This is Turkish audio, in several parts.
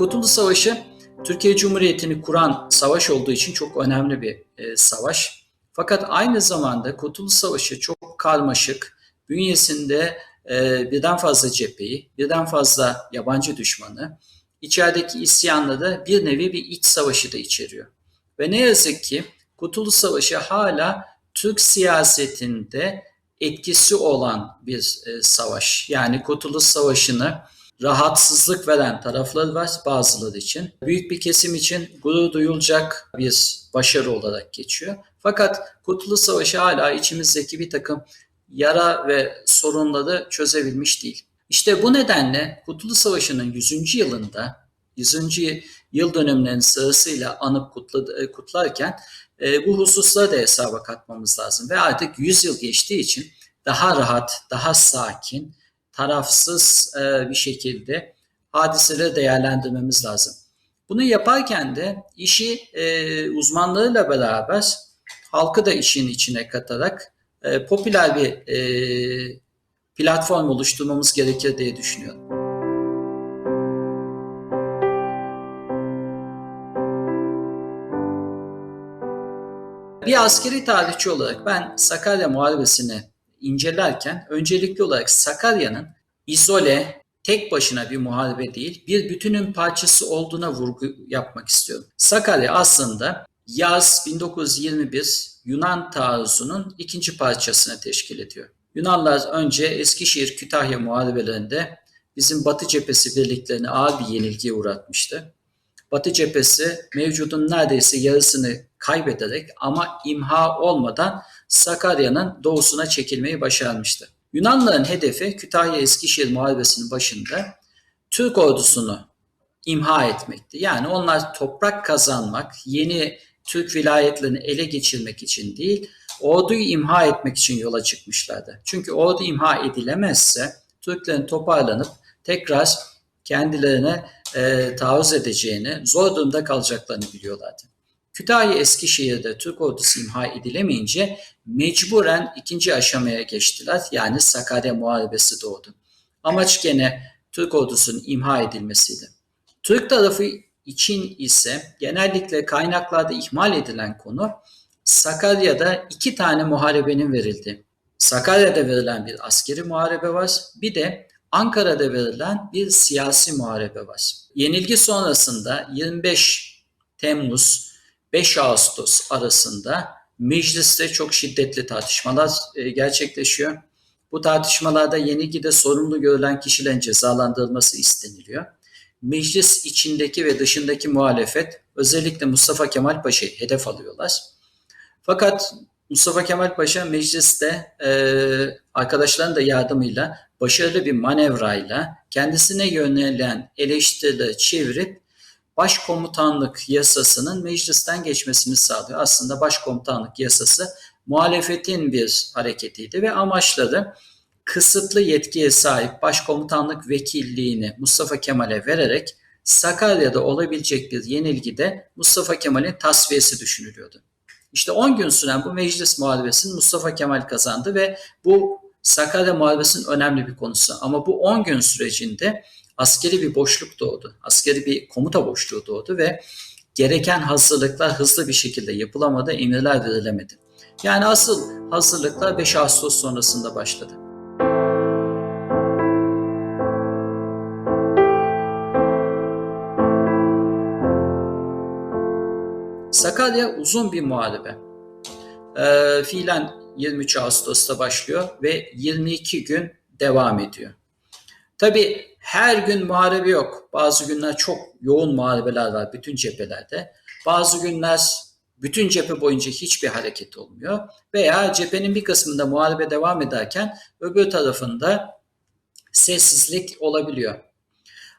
Kurtuluş Savaşı Türkiye Cumhuriyeti'ni kuran savaş olduğu için çok önemli bir e, savaş. Fakat aynı zamanda Kurtuluş Savaşı çok karmaşık, bünyesinde e, birden fazla cepheyi, birden fazla yabancı düşmanı, içerideki isyanla da bir nevi bir iç savaşı da içeriyor. Ve ne yazık ki Kurtuluş Savaşı hala Türk siyasetinde etkisi olan bir e, savaş. Yani Kurtuluş Savaşı'nı rahatsızlık veren tarafları var bazıları için. Büyük bir kesim için gurur duyulacak bir başarı olarak geçiyor. Fakat Kurtuluş Savaşı hala içimizdeki bir takım yara ve sorunları çözebilmiş değil. İşte bu nedenle Kurtuluş Savaşı'nın 100. yılında 100. yıl dönümlerinin sırasıyla anıp kutlarken e, bu hususları da hesaba katmamız lazım. Ve artık 100 yıl geçtiği için daha rahat, daha sakin, tarafsız e, bir şekilde hadiseleri değerlendirmemiz lazım. Bunu yaparken de işi e, uzmanlarıyla beraber halkı da işin içine katarak e, popüler bir e, platform oluşturmamız gerekir diye düşünüyorum. Bir askeri tarihçi olarak ben Sakarya Muharebesi'ni incelerken öncelikli olarak Sakarya'nın izole, tek başına bir muharebe değil, bir bütünün parçası olduğuna vurgu yapmak istiyorum. Sakarya aslında yaz 1921 Yunan taarruzunun ikinci parçasını teşkil ediyor. Yunanlar önce Eskişehir Kütahya muharebelerinde bizim Batı cephesi birliklerini ağır bir yenilgiye uğratmıştı. Batı cephesi mevcudun neredeyse yarısını kaybederek ama imha olmadan Sakarya'nın doğusuna çekilmeyi başarmıştı. Yunanlıların hedefi Kütahya Eskişehir Muharebesi'nin başında Türk ordusunu imha etmekti. Yani onlar toprak kazanmak, yeni Türk vilayetlerini ele geçirmek için değil, orduyu imha etmek için yola çıkmışlardı. Çünkü ordu imha edilemezse Türklerin toparlanıp tekrar kendilerine e, taarruz edeceğini, zor durumda kalacaklarını biliyorlardı. Kütahya Eskişehir'de Türk ordusu imha edilemeyince mecburen ikinci aşamaya geçtiler. Yani Sakarya Muharebesi doğdu. Amaç gene Türk ordusunun imha edilmesiydi. Türk tarafı için ise genellikle kaynaklarda ihmal edilen konu Sakarya'da iki tane muharebenin verildi. Sakarya'da verilen bir askeri muharebe var. Bir de Ankara'da verilen bir siyasi muharebe var. Yenilgi sonrasında 25 Temmuz 5 Ağustos arasında mecliste çok şiddetli tartışmalar e, gerçekleşiyor. Bu tartışmalarda yenilgide sorumlu görülen kişilerin cezalandırılması isteniliyor. Meclis içindeki ve dışındaki muhalefet özellikle Mustafa Kemal Paşa'yı hedef alıyorlar. Fakat Mustafa Kemal Paşa mecliste e, arkadaşların da yardımıyla başarılı bir manevrayla kendisine yönelen eleştirileri çevirip başkomutanlık yasasının meclisten geçmesini sağlıyor. Aslında başkomutanlık yasası muhalefetin bir hareketiydi ve amaçları kısıtlı yetkiye sahip başkomutanlık vekilliğini Mustafa Kemal'e vererek Sakarya'da olabilecek bir yenilgide Mustafa Kemal'in tasfiyesi düşünülüyordu. İşte 10 gün süren bu meclis muharebesini Mustafa Kemal kazandı ve bu Sakarya Muharebesi'nin önemli bir konusu. Ama bu 10 gün sürecinde askeri bir boşluk doğdu. Askeri bir komuta boşluğu doğdu ve gereken hazırlıklar hızlı bir şekilde yapılamadı, emirler verilemedi. Yani asıl hazırlıklar 5 Ağustos sonrasında başladı. Sakarya uzun bir muharebe. E, fiilen 23 Ağustos'ta başlıyor ve 22 gün devam ediyor. Tabi her gün muharebe yok. Bazı günler çok yoğun muharebeler var bütün cephelerde. Bazı günler bütün cephe boyunca hiçbir hareket olmuyor. Veya cephenin bir kısmında muharebe devam ederken öbür tarafında sessizlik olabiliyor.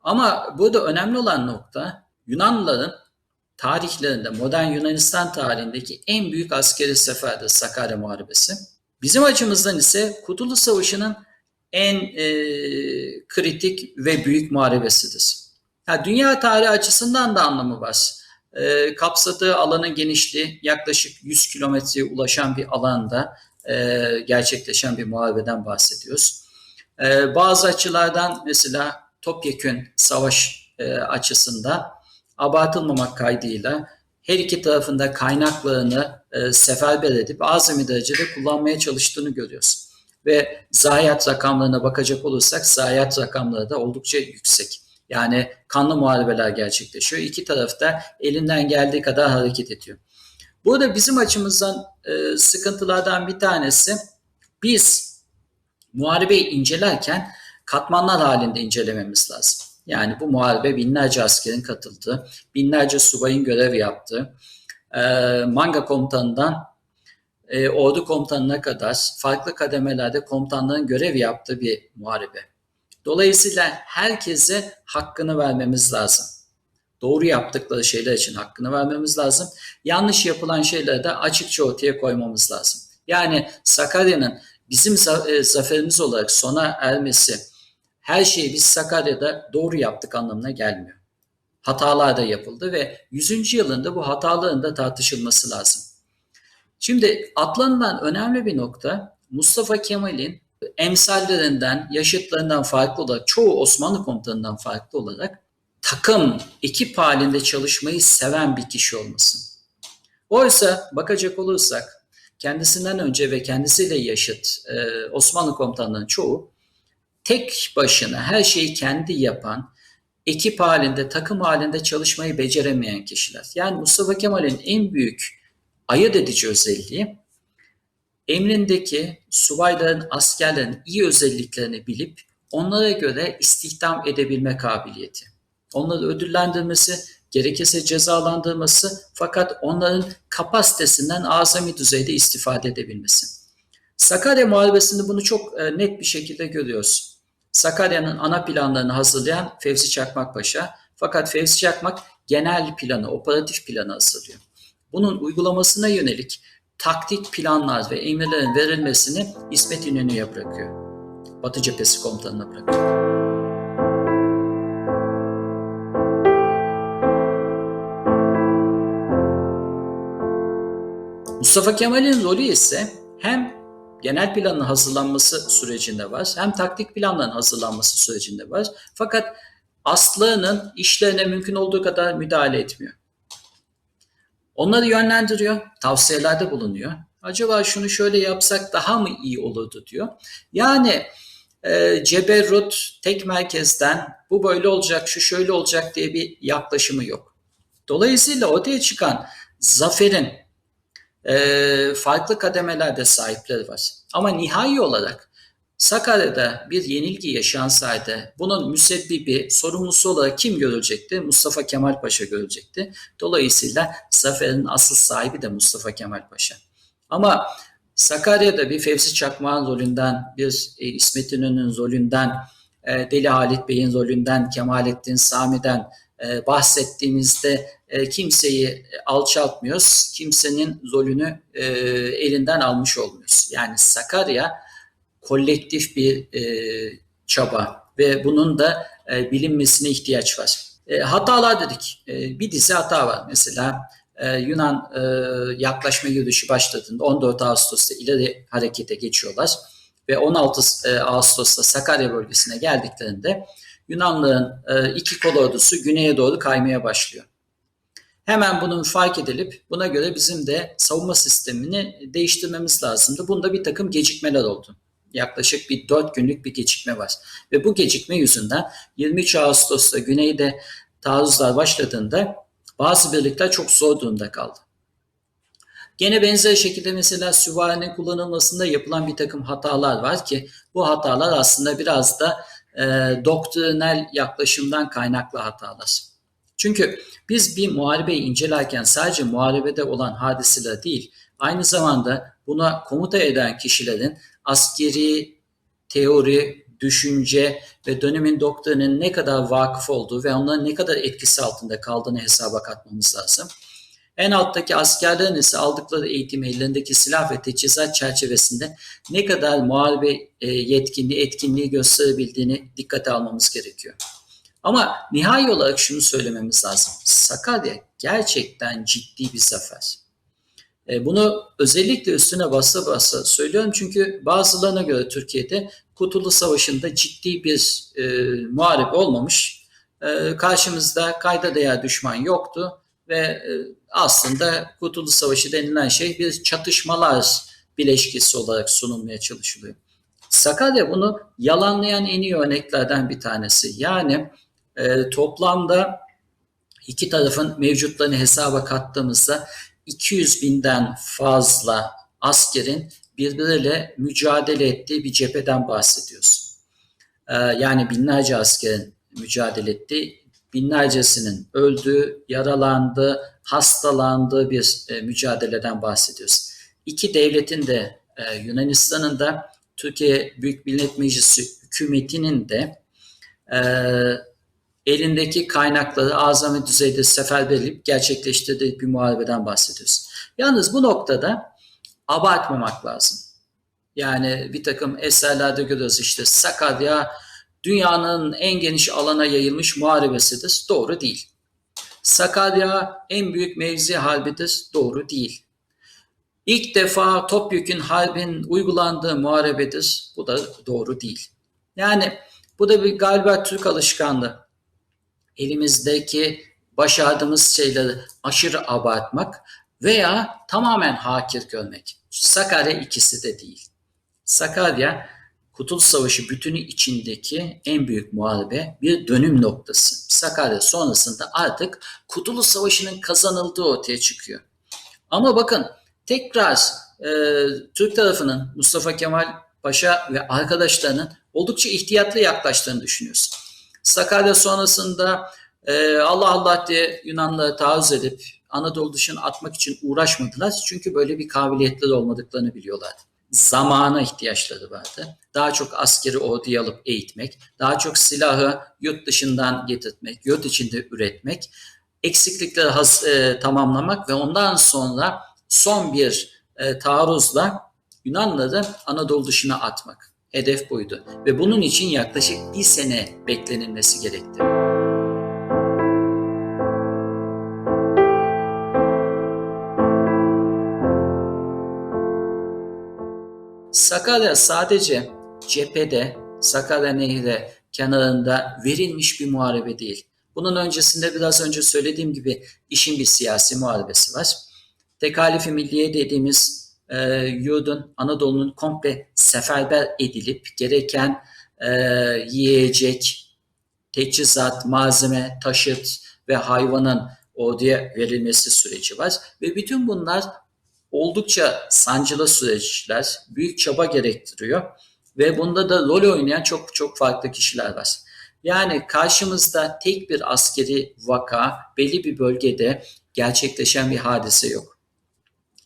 Ama burada önemli olan nokta Yunanlıların tarihlerinde, modern Yunanistan tarihindeki en büyük askeri seferdir Sakarya Muharebesi. Bizim açımızdan ise Kurtuluş Savaşı'nın en e, kritik ve büyük muharebesidir. Ya, dünya tarihi açısından da anlamı var. E, kapsadığı alanın genişliği yaklaşık 100 kilometreye ulaşan bir alanda e, gerçekleşen bir muharebeden bahsediyoruz. E, bazı açılardan mesela topyekün savaş e, açısından abartılmamak kaydıyla her iki tarafında kaynaklarını e, seferber edip azami derecede kullanmaya çalıştığını görüyoruz. Ve zayiat rakamlarına bakacak olursak zayiat rakamları da oldukça yüksek. Yani kanlı muharebeler gerçekleşiyor. İki tarafta elinden geldiği kadar hareket ediyor. Burada bizim açımızdan e, sıkıntılardan bir tanesi biz muharebeyi incelerken katmanlar halinde incelememiz lazım. Yani bu muharebe binlerce askerin katıldığı, binlerce subayın görev yaptığı, e, manga komutanından e, ordu komutanına kadar farklı kademelerde komutanların görev yaptığı bir muharebe. Dolayısıyla herkese hakkını vermemiz lazım. Doğru yaptıkları şeyler için hakkını vermemiz lazım. Yanlış yapılan şeyleri de açıkça ortaya koymamız lazım. Yani Sakarya'nın bizim zaferimiz olarak sona ermesi, her şeyi biz Sakarya'da doğru yaptık anlamına gelmiyor. Hatalar da yapıldı ve 100. yılında bu hataların da tartışılması lazım. Şimdi atlanılan önemli bir nokta Mustafa Kemal'in emsallerinden, yaşıtlarından farklı olarak, çoğu Osmanlı komutanından farklı olarak takım, ekip halinde çalışmayı seven bir kişi olması. Oysa bakacak olursak kendisinden önce ve kendisiyle yaşıt e, Osmanlı komutanlarının çoğu tek başına her şeyi kendi yapan, ekip halinde, takım halinde çalışmayı beceremeyen kişiler. Yani Mustafa Kemal'in en büyük ayırt edici özelliği emrindeki subayların, askerlerin iyi özelliklerini bilip onlara göre istihdam edebilme kabiliyeti. Onları ödüllendirmesi, gerekirse cezalandırması fakat onların kapasitesinden azami düzeyde istifade edebilmesi. Sakarya Muharebesi'nde bunu çok e, net bir şekilde görüyoruz. Sakarya'nın ana planlarını hazırlayan Fevzi Çakmak Paşa fakat Fevzi Çakmak genel planı, operatif planı hazırlıyor. Bunun uygulamasına yönelik taktik planlar ve emirlerin verilmesini İsmet İnönü'ye bırakıyor. Batı Cephesi Komutanı'na bırakıyor. Mustafa Kemal'in rolü ise hem genel planın hazırlanması sürecinde var hem taktik planların hazırlanması sürecinde var. Fakat Aslı'nın işlerine mümkün olduğu kadar müdahale etmiyor. Onları yönlendiriyor, tavsiyelerde bulunuyor. Acaba şunu şöyle yapsak daha mı iyi olurdu diyor. Yani e, ceberrut tek merkezden bu böyle olacak, şu şöyle olacak diye bir yaklaşımı yok. Dolayısıyla ortaya çıkan zaferin e, farklı kademelerde sahipleri var. Ama nihai olarak Sakarya'da bir yenilgi yaşansaydı bunun müsebbibi, sorumlusu olarak kim görülecekti? Mustafa Kemal Paşa görülecekti. Dolayısıyla zaferin asıl sahibi de Mustafa Kemal Paşa. Ama Sakarya'da bir Fevzi Çakmak'ın rolünden, bir e, İsmet İnönü'nün rolünden, e, Deli Halit Bey'in rolünden, Kemalettin Sami'den e, bahsettiğimizde kimseyi alçaltmıyoruz, kimsenin rolünü elinden almış olmuyoruz. Yani Sakarya kolektif bir e, çaba ve bunun da e, bilinmesine ihtiyaç var. E, hatalar dedik. E, bir dizi hata var. Mesela e, Yunan e, yaklaşma yürüyüşü başladığında 14 Ağustos'ta ileri harekete geçiyorlar ve 16 e, Ağustos'ta Sakarya bölgesine geldiklerinde Yunanlıların e, iki kol ordusu güneye doğru kaymaya başlıyor. Hemen bunun fark edilip buna göre bizim de savunma sistemini değiştirmemiz lazımdı. Bunda bir takım gecikmeler oldu. Yaklaşık bir 4 günlük bir gecikme var. Ve bu gecikme yüzünden 23 Ağustos'ta güneyde taarruzlar başladığında bazı birlikler çok zor durumda kaldı. Gene benzer şekilde mesela süvarinin kullanılmasında yapılan bir takım hatalar var ki bu hatalar aslında biraz da e, doktrinal yaklaşımdan kaynaklı hatalar. Çünkü biz bir muharebeyi incelerken sadece muharebede olan hadiseler değil, aynı zamanda buna komuta eden kişilerin askeri teori, düşünce ve dönemin doktorinin ne kadar vakıf olduğu ve onların ne kadar etkisi altında kaldığını hesaba katmamız lazım. En alttaki askerlerin ise aldıkları eğitim ellerindeki silah ve teçhizat çerçevesinde ne kadar muharebe e, yetkinliği, etkinliği gösterebildiğini dikkate almamız gerekiyor. Ama nihai olarak şunu söylememiz lazım. Sakarya gerçekten ciddi bir zafer. E, bunu özellikle üstüne basa basa söylüyorum çünkü bazılarına göre Türkiye'de Kurtuluş Savaşı'nda ciddi bir e, muharebe olmamış. e, karşımızda kayda değer düşman yoktu ve e, aslında Kurtuluş Savaşı denilen şey bir çatışmalar bileşkesi olarak sunulmaya çalışılıyor. Sakarya bunu yalanlayan en iyi örneklerden bir tanesi. Yani e, toplamda iki tarafın mevcutlarını hesaba kattığımızda 200 binden fazla askerin birbiriyle mücadele ettiği bir cepheden bahsediyoruz. Ee, yani binlerce askerin mücadele ettiği, binlercesinin öldüğü, yaralandığı, hastalandığı bir e, mücadeleden bahsediyoruz. İki devletin de e, Yunanistan'ın da Türkiye Büyük Millet Meclisi hükümetinin de e, elindeki kaynakları azami düzeyde seferberlik gerçekleştirdiği bir muharebeden bahsediyoruz. Yalnız bu noktada abartmamak lazım. Yani bir takım eserlerde görüyoruz işte Sakarya dünyanın en geniş alana yayılmış muharebesidir. Doğru değil. Sakarya en büyük mevzi harbidir. Doğru değil. İlk defa topyekün harbin uygulandığı muharebedir. Bu da doğru değil. Yani bu da bir galiba Türk alışkanlığı. Elimizdeki başardığımız şeyleri aşırı abartmak veya tamamen hakir görmek. Sakarya ikisi de değil. Sakarya Kurtuluş Savaşı bütünü içindeki en büyük muharebe bir dönüm noktası. Sakarya sonrasında artık Kurtuluş Savaşı'nın kazanıldığı ortaya çıkıyor. Ama bakın tekrar e, Türk tarafının Mustafa Kemal Paşa ve arkadaşlarının oldukça ihtiyatlı yaklaştığını düşünüyoruz. Sakarya sonrasında e, Allah Allah diye Yunanlılara taarruz edip Anadolu dışına atmak için uğraşmadılar. Çünkü böyle bir kabiliyetleri olmadıklarını biliyorlardı. Zamana ihtiyaçları vardı. Daha çok askeri orduya alıp eğitmek, daha çok silahı yurt dışından getirtmek, yurt içinde üretmek, eksiklikleri has, e, tamamlamak ve ondan sonra son bir e, taarruzla Yunanlıları Anadolu dışına atmak. Hedef buydu ve bunun için yaklaşık bir sene beklenilmesi gerekti. Sakarya sadece cephede, Sakarya Nehri kenarında verilmiş bir muharebe değil. Bunun öncesinde biraz önce söylediğim gibi işin bir siyasi muharebesi var. Tekalifi Milliye dediğimiz e, yurdun, Anadolu'nun komple seferber edilip gereken e, yiyecek, teçhizat, malzeme, taşıt ve hayvanın orduya verilmesi süreci var. Ve bütün bunlar oldukça sancılı süreçler, büyük çaba gerektiriyor ve bunda da rol oynayan çok çok farklı kişiler var. Yani karşımızda tek bir askeri vaka belli bir bölgede gerçekleşen bir hadise yok.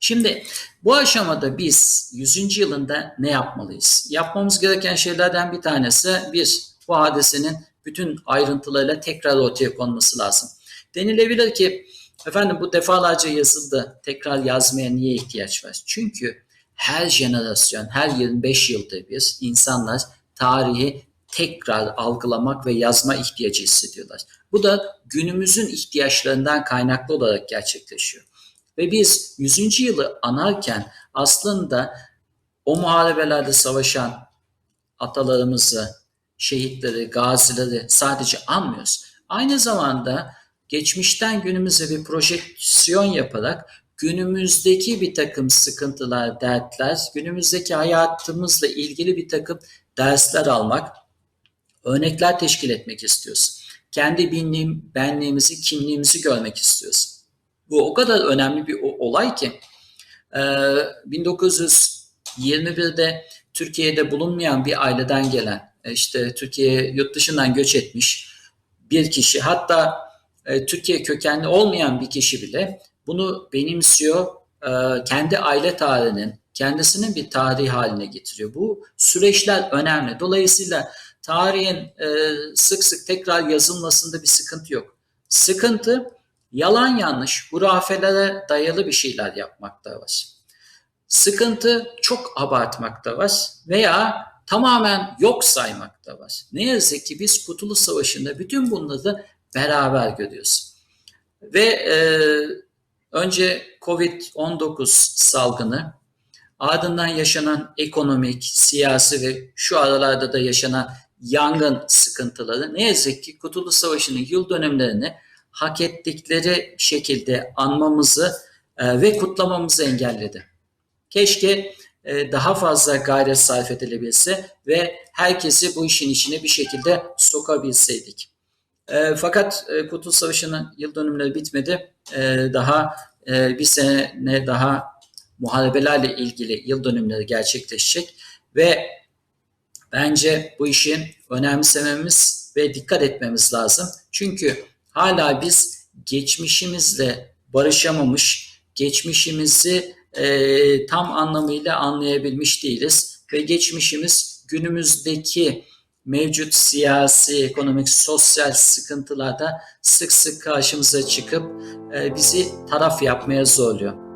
Şimdi bu aşamada biz 100. yılında ne yapmalıyız? Yapmamız gereken şeylerden bir tanesi bir bu hadisenin bütün ayrıntılarıyla tekrar ortaya konması lazım. Denilebilir ki efendim bu defalarca yazıldı. Tekrar yazmaya niye ihtiyaç var? Çünkü her jenerasyon, her 25 yılda bir insanlar tarihi tekrar algılamak ve yazma ihtiyacı hissediyorlar. Bu da günümüzün ihtiyaçlarından kaynaklı olarak gerçekleşiyor. Ve biz 100. yılı anarken aslında o muharebelerde savaşan atalarımızı, şehitleri, gazileri sadece anmıyoruz. Aynı zamanda geçmişten günümüze bir projeksiyon yaparak günümüzdeki bir takım sıkıntılar, dertler, günümüzdeki hayatımızla ilgili bir takım dersler almak, örnekler teşkil etmek istiyoruz. Kendi binliğim, benliğimizi, kimliğimizi görmek istiyoruz. Bu o kadar önemli bir olay ki 1921'de Türkiye'de bulunmayan bir aileden gelen işte Türkiye'ye yurt dışından göç etmiş bir kişi hatta Türkiye kökenli olmayan bir kişi bile bunu benimsiyor kendi aile tarihinin kendisinin bir tarihi haline getiriyor. Bu süreçler önemli. Dolayısıyla tarihin sık sık tekrar yazılmasında bir sıkıntı yok. Sıkıntı yalan yanlış, hurafelere dayalı bir şeyler yapmakta var. Sıkıntı çok abartmakta var veya tamamen yok saymakta var. Ne yazık ki biz Kurtuluş Savaşı'nda bütün bunları beraber görüyoruz. Ve e, önce Covid-19 salgını, ardından yaşanan ekonomik, siyasi ve şu aralarda da yaşanan yangın sıkıntıları ne yazık ki Kurtuluş Savaşı'nın yıl dönümlerini hak ettikleri şekilde anmamızı e, ve kutlamamızı engelledi. Keşke e, daha fazla gayret sarf edilebilse ve herkesi bu işin içine bir şekilde sokabilseydik. E, fakat e, Savaşı'nın yıl dönümleri bitmedi. E, daha bir sene daha muharebelerle ilgili yıl dönümleri gerçekleşecek ve bence bu işi önemsememiz ve dikkat etmemiz lazım. Çünkü hala biz geçmişimizle barışamamış, geçmişimizi e, tam anlamıyla anlayabilmiş değiliz ve geçmişimiz günümüzdeki mevcut siyasi, ekonomik, sosyal sıkıntılarda sık sık karşımıza çıkıp e, bizi taraf yapmaya zorluyor.